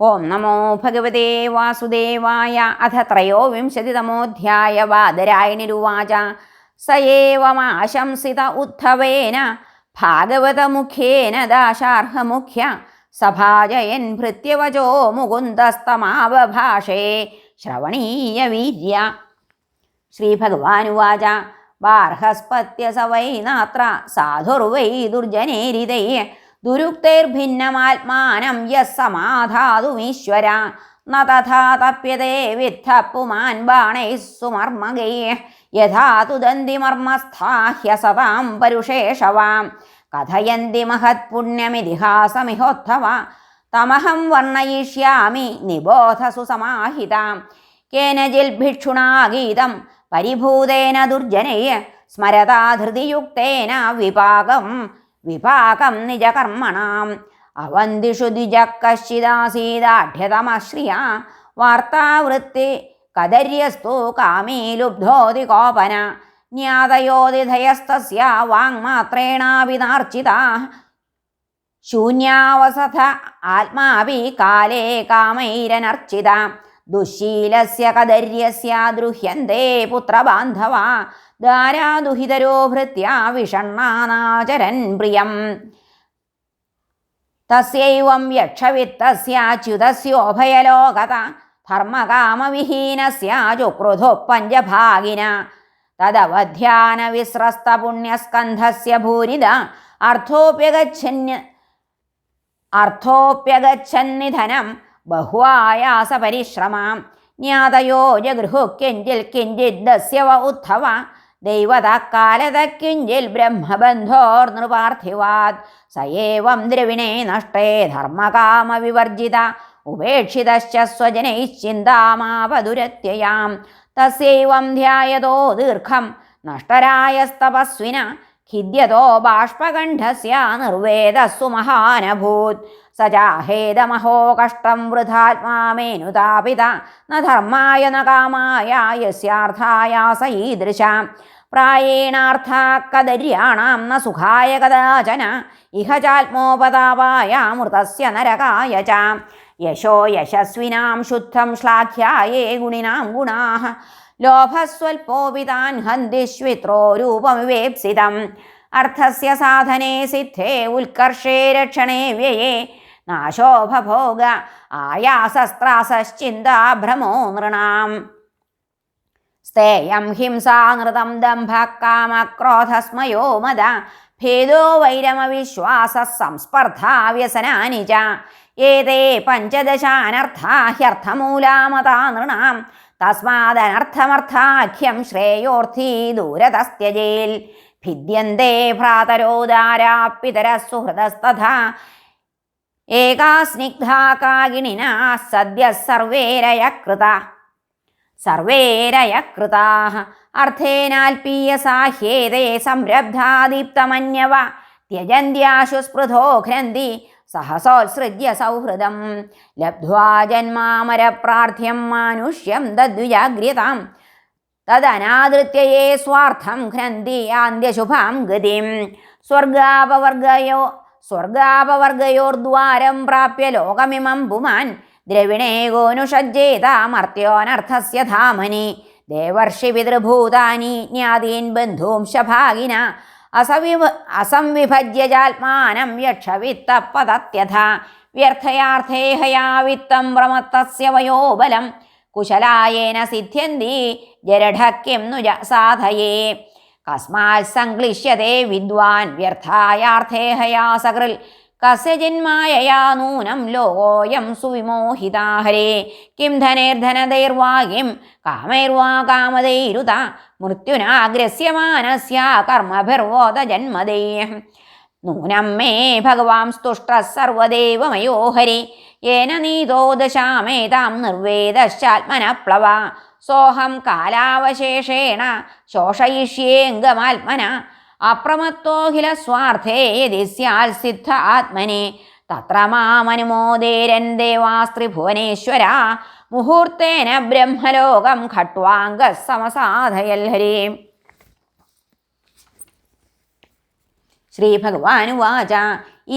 ഓം നമോ ഭഗവതേ വാസുദേവായ അഥ ത്രയോവിംശതിതമോധ്യായ വാദരായണിരുവാച സ ഏവമാശംസിത ഉദ്ധവേന ഭാഗവതമുഖ്യേന ദാശാർഹമുഖ്യ സഭാജയൻ ഭൃത്യവചോ മുകുന്ദസ്തമാവഭാഷേ ശ്രവണീയ വീര്യ ശ്രീഭഗവാനുവാച ബാർഹസ്പത്യ സ വൈ നാത്ര സാധുർവൈ ദുർജനേരിതൈ ദുരുക്തൈർഭിന്നമാത്മാനം യസമാധാതുമീശ്വര നഥാതപ്യതേ തഥാ തപ്യതേ വിദ്ധ പുമാൻ ബാണൈ സുമർമഗൈ യഥാ തുദന്തിമർമ്മസ്ഥാഹ്യസതാം പരുഷേഷവാം. കഥയന്തി മഹത്പുണ്യമിതിഹാസമിഹോത്ഥവ തമഹം വർണയിഷ്യാമി നിബോധസു സമാഹിതാം. കേനജിൽ ഭിക്ഷുണാ ഗീതം പരിഭൂതേന ദുർജനൈ സ്മരതാ ധൃതിയുക്തേന വിപാകം വിപാകം നിജകർമ്മണം. അവന്തിഷു ദ്വിജ കശ്ചിദാസീദാഢ്യതമശ്രിയ വാർത്താവൃത്തി കദര്യസ്തു കാമീ ലുബ്ധോതി കോപന ജ്ഞാതയോതിധയസ്തസ്യ വാങ്മാത്രേണാവിനാർച്ചിത ശൂന്യാവസഥ ആത്മാവി കാലേ കാമൈരനർച്ചിത ദുശീലസ്യ കദര്യസ്യ ദൃഹ്യന്തേ പുത്രബാന്ധവ ദാരാദുഹിതരോ ഭൃത്യ വിഷണ്ണാനാചരൻ പ്രിയം. തസ്യൈവം യക്ഷവിത്തസ്യാച്യുതസ്യോഭയലോകത ധർമ്മകാമവിഹീനസ്യ ചുക്രുധു പഞ്ചഭാഗിന പുണ്യസ്കന്ധസ്യ ഭൂരിത അർത്ഥോപ്യഗച്ഛന്യ അർത്ഥോപ്യഗച്ഛന്നിധനം ബഹ്വായാസ പരിശ്രമാം. ജ്ഞാതയോ ജഗൃഹു കിഞ്ചിൽ കിഞ്ചിദ്ദസ്യവ ഉത്ഥവ ദൈവത കാലത കിഞ്ചിൽ ബ്രഹ്മബന്ധോർ നൃപാർത്ഥിവാത് സയേവം ദ്രവിണേ നഷ്ടേ ധർമ്മകാമവിവർജിത ഉപേക്ഷിതശ്ച സ്വജനൈശ്ചിന്താമാപദുരത്യയാം തസ്യൈവം ധ്യായതോ ദീർഘം നഷ്ടരായസ്തപസ്വിന ഖിദ്യതോ ബാഷ്പകണ്ഠസ്യ നിർവേദസ്സു മഹാനഭൂത്. സ ചാഹേദമഹോ കഷ്ടം വൃഥാത്മാമേനുതാപിത ന ധർമായ ന കാമായ യസ്യാർത്ഥായ സ ഈദൃശാം പ്രായേണാർത്ഥാക്കദര്യാണാം ന സുഖായ കദാചന. ഇഹ ചാത്മോപതാപായ മൃതസ്യ നരകായ ച. യശോ യശസ്വിനാം ശുദ്ധം ശ്ലാഘ്യായേ ഗുണിനാം ഗുണാഃ ലോഭസ്വൽപ്പോപിതാൻ ഹന്തിശ്വിത്രോ രൂപമിവേപ്സിതം അർത്ഥസ്യ സാധനേ സിദ്ധേ ഉത്കർഷേ രക്ഷണേ വ്യയേ. നാശോഭഭോഗ ആയാസസ്ത്രാസശ്ചിന്താ ഭ്രമോ നൃണാം. സ്തേയം ഹിംസാനൃതം ദംഭ കാമക്രോധസ്മയോ മദ. ഭേദോ വൈരമവിശ്വാസ സംസ്പർദ്ധാ വ്യസനാനി ച ഏതേ പഞ്ചദശാനർത്ഥാഹ്യർത്ഥമൂലാമതാ നൃണാം. തസ്മാദനർത്ഥമർത്ഥാഖ്യം ശ്രേയോർത്ഥി ദൂരതസ്ത്യജേൽ ഭിദ്യന്തേ ഭ്രാതരോദാരാ പിതര സുഹൃദസ്തഥാ ഏകാ സ്നിഗ്ധാ കാകിണിനാ സദ്യ സർവേരയകൃത. സർവേരയകൃതാ. അർത്ഥേനാൽപീയസാഹ്യേതേ സംരബ്ധാദീപ്തമന്യവ. ത്യജന്ത്യാശു സ്പൃധോ ഘ്നന്തി സഹസോത്സൃജ്യ സൗഹൃദം ലബ്ധ്വാ ജന്മാമരപ്രാർത്ഥ്യം മാനുഷ്യം തദ്വിജാഗ്രതാം. തദനാദൃത്യയേ സ്വാർത്ഥം ഘ്നന്തി ആന്ത്യശുഭാം ഗതിം. സ്വർഗാപവർഗയോ സ്വർഗാപവർഗയോർദ്വാരം പ്രാപ്യ ലോകമിമം പുമാൻ ദ്രവിണേ ഗോനുഷജ്ജേതാമർത്യോനർത്ഥസ്യ ധാമനി. ദേവർഷി പിതൃഭൂതാനി ജ്ഞാതീൻ ബന്ധൂംശഭാഗിന അസവിവ അസംവിഭജ്യജാത്മാനം യക്ഷവിത്തപ്പതത്യഥ വ്യർത്ഥയാർത്ഥേ ഹയാ വിത്തം പ്രമത്തസ്യ വയോബലം. കുശലായേന സിദ്ധ്യന്തി ജരഢക്യം നുജ സാധയേ. കസ്മാൽ സംക്ലിശ്യത്തെ വിദ്വാൻ വ്യർത്ഥായാർത്ഥേ സകൃൽ കസ്യജിന്മായയാ നൂനം ലോകോയം സുവിമോഹിതാഹരേ കിം ധനേർധനതൈർവാഗ്യം കാമൈർവാ കാമതൈരുത മൃത്യുനാഗ്രസ്യമാനസ്യ കർമ്മഭിർവോത ജന്മദേ നൂനം മേ ഭഗവാം സ്തുഷ്ട സർവദേവമയോഹരി യേന നീതോ ദശാമേതാം നിർവേദശ്ചാത്മനപ്ലവ. സോഹം കാലാവശേഷേണ ശോഷയിഷ്യേംഗമാത്മന. അപ്രമത്തോഖില സ്വാർത്ഥേ യതി സ്യാൽ സിദ്ധ ആത്മനെ. തത്ര മാമനുമോദേരൻ ദേവാസ്ത്രിഭുവനേശ്വര മുഹൂർത്തേന ബ്രഹ്മലോകം ഖട്വാംഗ സമസാധയൽ ഹരേ. ശ്രീഭഗവാനുവാച.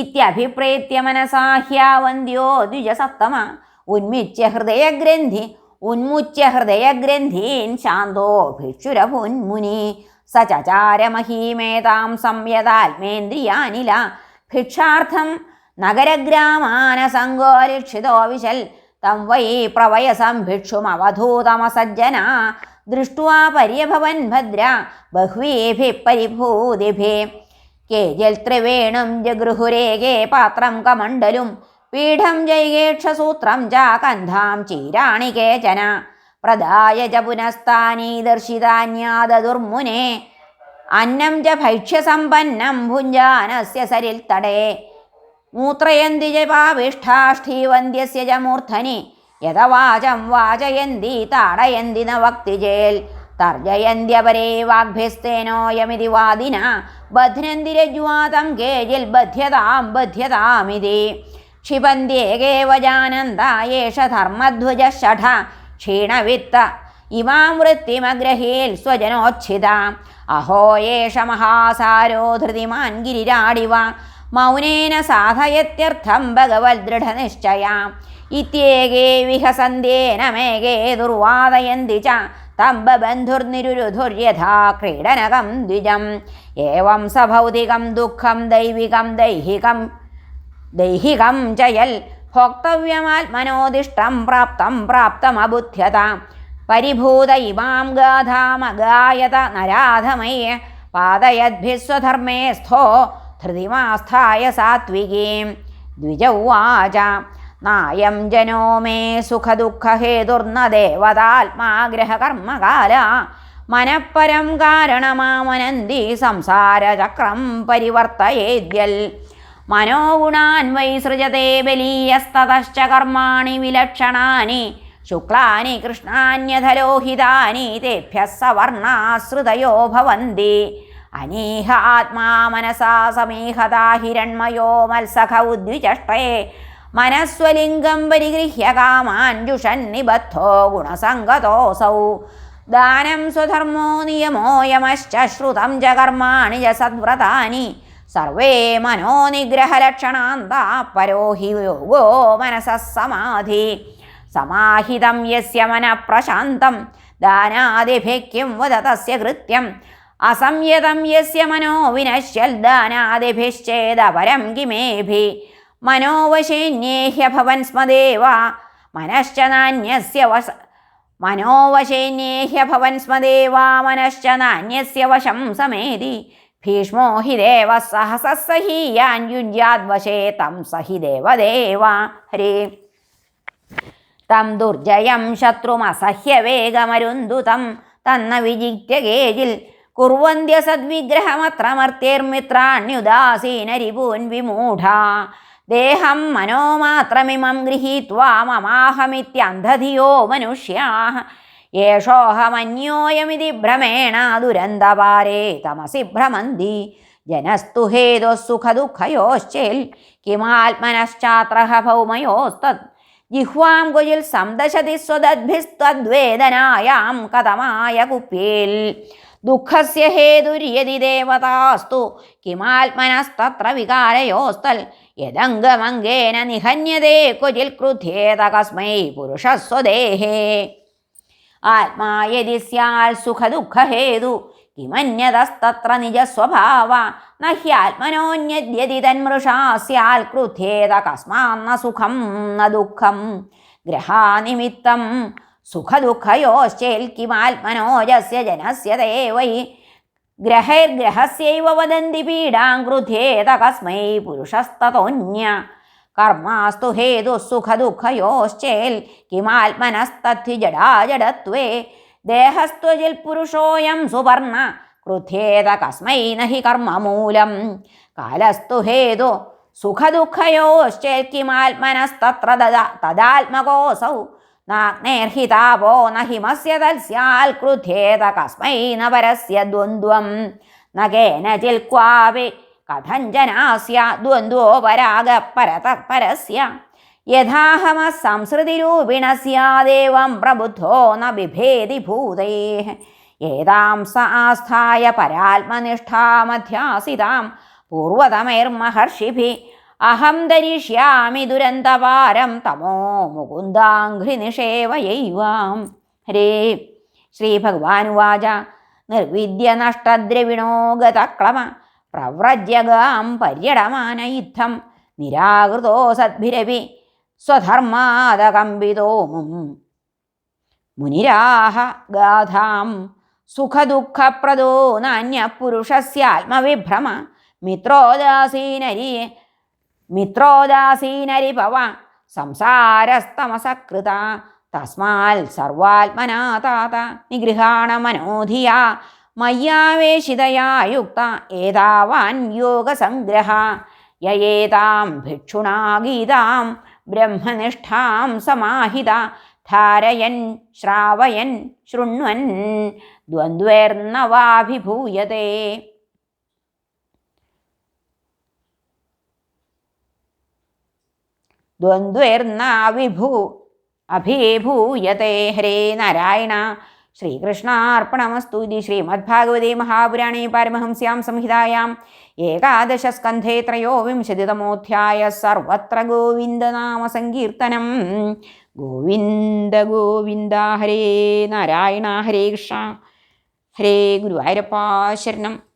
ഇത്യഭിപ്രേത്യ മനസാഹ്യാവന്ദ്യോ ദ്വിജസപ്തമ ഉന്മിച്യ ഹൃദയഗ്രന്ഥി ഉന്മുച്യ ഹൃദയഗ്രന്ഥീൻ ശാന്തോ ഭിക്ഷുരഭുന്മുനി സ ചചാരമഹീമേതാം സംയതാത്മേന്ദ്രിയാനില. ഭിക്ഷാർത്ഥം നഗരഗ്രാമാനസംഗോരിക്ഷിതോ വിശൽ. തം വൈ പ്രവയസം ഭിക്ഷുമവധൂതമസജ്ജന. ദൃഷ്ട്വാ പര്യഭവൻ ഭദ്ര. ബഹ്വീഭി പരിഭൂതിഭി. കേജൽ ത്രിവേണും ജഗൃഹുരേകേ പാത്രം കമണ്ഡലും. പീഠം ജൈകേക്ഷസൂത്രം ച കന്ധാം ചീരാണി കേചന. പ്രദായ ച പുനസ്ഥാനീ ദർശിതാന്യാദുർമുനെ അന്നം ച ഭക്ഷ്യസമ്പന്നം ഭുഞ്ജാനസ്യ സരിൽ തടേ. മൂത്രയന്തി ച ച മൂർധനി. യഥവാചം വാചയന്തി താടയന്തി ന വക്തിജേൽ തർജയന്ത്യപരേ വാഗ്ഭ്യസ്തേനോയമിതി വാദിന. ബധ്നന്തി രജ്വാതം കേജിൽ ബധ്യതാം ബധ്യതാമിതി. ക്ഷിപന്ത്യേകേവജാനന്ദ യേഷ ധർമ്മധ്വജ ഷഠ. ക്ഷീണവിത്ത ഇമാം വൃത്തിമഗ്രഹീൽ സ്വജനോച്ഛിത. അഹോ യേഷ മഹാസാരോ ധൃതിമാൻ ഗിരിരാടിവ. മൗനേന സാധയത്യർത്ഥം ഭഗവത് ദൃഢനിശ്ചയാം ഇത്യേകേ വിഹസന്ധ്യേന മേഘേ ദുർവാദയന്തി ച തമ്പബന്ധുർനിരുരുധുര്യഥാ ക്രീഡനകം ദ്വിജം. ഏവം സഭൗതികം ദുഃഖം ദൈവികം ദൈഹികം ദൈഹികം ചയൽ ഭോക്തവ്യമാത്മനോദിഷ്ടം പ്രാപ്തം പ്രാപ്തമബുദ്ധ്യത. പരിഭൂത ഇമാം ഗാഥാമഗായത നരാധമയ പാതയദ്ഭിസ്വധർമ്മേ സ്ഥോ ധൃതിമാസ്ഥായ സാത്വികീം. ദ്വിജ ഉവാച നായം ജനോ മേ സുഖദുഃഖഹേതുർന്ന ദേവതാത്മാഗ്രഹകർമ്മകാല മനഃപരം കാരണമാമനന്തി സംസാരചക്രം പരിവർത്തയേദ്യൽ. മനോഗുണാൻ വൈ സൃജത്തെ ബലീയസ്തതശ്ച കർമാണി വിലക്ഷണാനി ശുക്ലാനി കൃഷ്ണാന്യധലോഹിതാനി തേഭ്യ സവർണാശ്രിതയോ ഭവന്തി. അനീഹ ആത്മാ മനസാ സമീഹതാ ഹിരൺമയോ മത്സഖ ഉദ്വിചഷ്ടേ. മനസ്വലിംഗം പരിഗൃഹ്യ കാമാഞ്ജുഷൻ ജുഷൻ നിബദ്ധോ ഗുണസംഗതോസൗ. ദാനം സ്വധർമ്മോ നിയമോയമശ്ച ശ്രുതം ച കർമാണി സർവേ മനോനിഗ്രഹലക്ഷണാന്താ പരോഹി യോഗോ മനസ സമാധി. സമാഹിതം യസ്യ മനഃപ്രശാന്തം. ദാനാദിഭിക്കും വദ തസ്യ കൃത്യം. അസംയതം യസ്യ മനോ വിനശ്യൽ ദാനാദിഭിശ്ചേദപരം കിമേഭി. മനോവശേന്യേഹ്യഭവൻ സ്മദേവ. മനശ്ച നാന്യസ്യ വശ മനോവശേന്യേഹ്യഭവൻ സ്മദേവ. മനശ്ച നാന്യസ്യ വശം സമേതി. ഭീഷ്മോ ഹി ദേവ സഹസഹീയാൻ യുഞ്ജാദ്വശേ തം സഹി ദേവദേവ ഹരേ തം ദുർജയം ശത്രുമസഹ്യവേഗമരുന്തുതം തന്ന വിജിത്യ കേജിൽ കുർവന്ത്യ സദ്വിഗ്രഹമത്രമർത്തേർമിത്രാണ്യുദാസീനരിപൂൻ വിമൂഢ ദേഹം മനോമാത്രമിമം ഗൃഹീത്വാ മമാഹമിത്യന്ധധിയോ മനുഷ്യാ യേഷോഹമന്യോയമിതി ഭ്രമേണ ദുരന്തപാരേ തമസി ഭ്രമന്തി ജനസ്തു ഹേതോ സുഖദുഃഖയോശ്ചേൽ കിമാത്മനശ്ചാത്രഹ ഭൗമയോസ്തത് ജിഹ്വാം കുജിൽ സംദശതി സ്വദദ്ഭിസ്ത്വദ്വേദനായാം കഥമായ കുപ്യേൽ ദുഃഖസ്യ ഹേതുര്യതി ദേവതാസ്തു കിമാത്മനസ്തത്ര വികാരയോസ്തൽ യദംഗമംഗേന നിഹന്യതേ ക്വചിൽ ക്രുധ്യേത കസ്മൈ പുരുഷസ്വദേഹേ ആത്മാ യതി സ്യാൽ സുഖദുഃഖഹേതു. കിമന്യതസ്തത്ര നിജസ്വഭാവ. നഹ്യാത്മനോന്യദ്യതി ഹ്യാത്മനോന്യദ്യതി തന്മൃഷാ സ്യാൽ ക്രുധ്യേത കസ്മാന്ന സുഖം ന ദുഃഖം. ഗ്രഹാനിമിത്തം സുഖദുഃഖയോശ്ചേൽ കിമാത്മനോജസ്യ ജനസ്യ തേ ഗ്രഹൈർഗ്രഹസ്യൈവ വദന്തി പീഡാം ക്രുധ്യേത കസ്മൈ പുരുഷസ്തതോന്യ. കർമാസ്തു ഹേതു സുഖദുഃഖയോശ്ചേൽ കിമാത്മനസ്തദ്ധി ജഡാജഡത്വേ ദേഹസ്ത്വജിൽ പുരുഷോയം സുവർണ ക്രുധ്യേത കസ്മൈ നഹി കർമ്മമൂലം. കാലസ്തു ഹേതു സുഖദുഃഖയോശ്ചേൽ കിമാത്മനസ്തത്ര തദാത്മകോസൗ നാഗ്നേർഹിതാപോ നഹിമസ്യ തൽസ്യാൽ ക്രുധ്യേത കസ്മൈ ന ദ്വന്ദ്വം. ന കേനചിൽ ക്വാപി കഥഞ്ജനാസ്യ ദ്വന്ദ്വോ പരാഗ പരത പരസ്യ. യഥാഹമ സംസൃതിരൂപിണ സ്യാദേവം പ്രബുദ്ധോ ന ബിഭേതി ഭൂതേ. ഏതാം സ ആസ്ഥായ പരാത്മനിഷ്ഠാമധ്യാസിതാം പൂർവതമൈർമഹർഷിഭി. അഹം ധരിഷ്യാമി ദുരന്തപാരം തമോ മുകുന്ദാഘ്രി നിഷേവയൈവാം ഹരേ ശ്രീഭഗവാനുവാച. നിർവിദ്യ നഷ്ടദ്രവിണോ ഗതക്ലമ. പ്രവ്രജ്യഗാം പര്യടമാന യുദ്ധം നിരാകൃതോ സദ്ഭിരവി സ്വധർമാദകമ്പിതോ മും മുനിരാഹ ഗാഥാം സുഖദുഃഖപ്രദോ നാന്യപുരുഷസ്യാത്മവിഭ്രമ മിത്രോദാസീനരി മിത്രോദാസീനരിഭവ സംസാരസ്തമസകൃത തസ്മാൽ സർവാത്മനാതാത നിഗൃഹാണ മനോധിയാ മയ്യാവേശിതയാ യുക്ത ഏതാവാൻ യോഗസംഗ്രഹ? യേതാം ഭിക്ഷുണാ ഗീതാം ബ്രഹ്മനിഷ്ഠാം സമാഹിത ധാരയൻ ശ്രാവയൻ ശൃണ്വൻ ദ്വന്ദ്വേർന്നവാഭിഭൂയത്തെ ദ്വന്ദ്വേർന്നാവിഭൂ അഭിഭൂയത്തെ ഹരേ നാരായണ. ശ്രീകൃഷ്ണാർപ്പണമസ്തു ഇതി ശ്രീമദ്ഭാഗവതേ മഹാപുരാണേ പാരമഹംസ്യാം സംഹിതായാം ഏകാദശസ്കന്ധേ ത്രയോവിംശതിതമോധ്യായ സർവത്ര ഗോവിന്ദനാമസങ്കീർത്തനം ഗോവിന്ദ ഗോവിന്ദ ഹരേ നാരായണ ഹരേ കൃഷ്ണ. ഹരേ ഗുരുവായൂരപ്പ ശരണം.